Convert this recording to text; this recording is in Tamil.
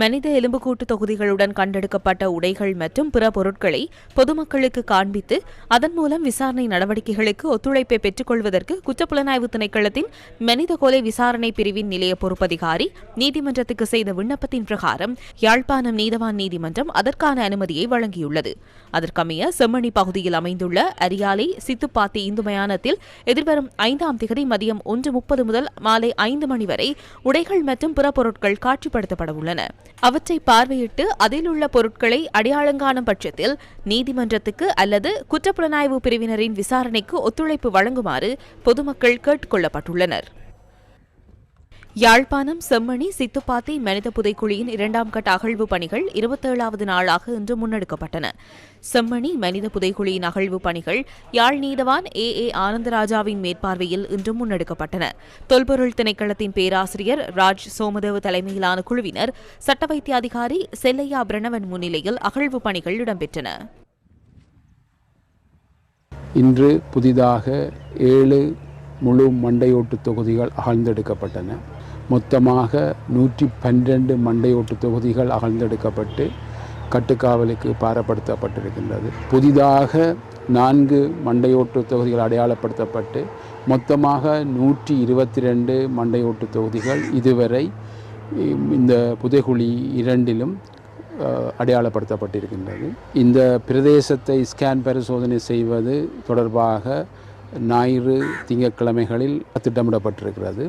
மனித எலும்புக்கூட்டு தொகுதிகளுடன் கண்டெடுக்கப்பட்ட உடைகள் மற்றும் பிற பொருட்களை பொதுமக்களுக்கு காண்பித்து அதன் மூலம் விசாரணை நடவடிக்கைகளுக்கு ஒத்துழைப்பை பெற்றுக்கொள்வதற்கு குற்றப்புலனாய்வு திணைக்களத்தின் மனித கொலை விசாரணை பிரிவின் நிலைய பொறுப்பதிகாரி நீதிமன்றத்துக்கு செய்த விண்ணப்பத்தின் பிரகாரம் யாழ்ப்பாணம் நீதவான் நீதிமன்றம் அதற்கான அனுமதியை வழங்கியுள்ளது. அதற்கமைய செம்மணி பகுதியில் அமைந்துள்ள அரியாலை சித்துப்பாத்தி இந்து மயானத்தில் எதிர்வரும் ஐந்தாம் திகதி மதியம் ஒன்று முப்பது முதல் மாலை ஐந்து மணி வரை உடைகள் மற்றும் பிற பொருட்கள் காட்சிப்படுத்தப்பட உள்ளன. அவற்றை பார்வையிட்டு அதில் உள்ள பொருட்களை அடையாளங்காணும் பட்சத்தில் நீதிமன்றத்துக்கு அல்லது குற்றப்புலனாய்வு பிரிவினரின் விசாரணைக்கு ஒத்துழைப்பு வழங்குமாறு பொதுமக்கள் கேட்டுக்கொள்ளப்பட்டுள்ளனர் யாழ்ப்பாணம் செம்மணி சித்துப்பாத்தி மனித புதைக்குழியின் இரண்டாம் கட்ட அகழ்வு பணிகள் இருபத்தேழாவது நாளாக இன்று முன்னெடுக்கப்பட்டன. செம்மணி மனித புதைக்குழியின் அகழ்வு பணிகள் யாழ் நீதவான் ஏ. ஏ. ஆனந்தராஜாவின் மேற்பார்வையில் இன்று முன்னெடுக்கப்பட்டன. தொல்பொருள் திணைக்களத்தின் பேராசிரியர் ராஜ் சோமதேவ தலைமையிலான குழுவினர் சட்ட வைத்திய அதிகாரி செல்லையா பிரணவன் முன்னிலையில் அகழ்வு பணிகள் இடம்பெற்றன. இன்று புதிதாக ஏழு முழு மண்டையோட்டு தொகுதிகள் அகழ்ந்தெடுக்கப்பட்டன. மொத்தமாக நூற்றி பன்னிரண்டு மண்டையோட்டு தொகுதிகள் அகழ்ந்தெடுக்கப்பட்டு கட்டுக்காவலுக்கு பாரப்படுத்தப்பட்டிருக்கின்றது. புதிதாக நான்கு மண்டையோட்டு தொகுதிகள் அடையாளப்படுத்தப்பட்டு மொத்தமாக நூற்றி இருபத்தி ரெண்டு மண்டையோட்டு தொகுதிகள் இதுவரை இந்த புதைகுழி இரண்டிலும் அடையாளப்படுத்தப்பட்டிருக்கின்றது. இந்த பிரதேசத்தை ஸ்கேன் பரிசோதனை செய்வது தொடர்பாக ஞாயிறு திங்கட்கிழமைகளில் திட்டமிடப்பட்டிருக்கிறது.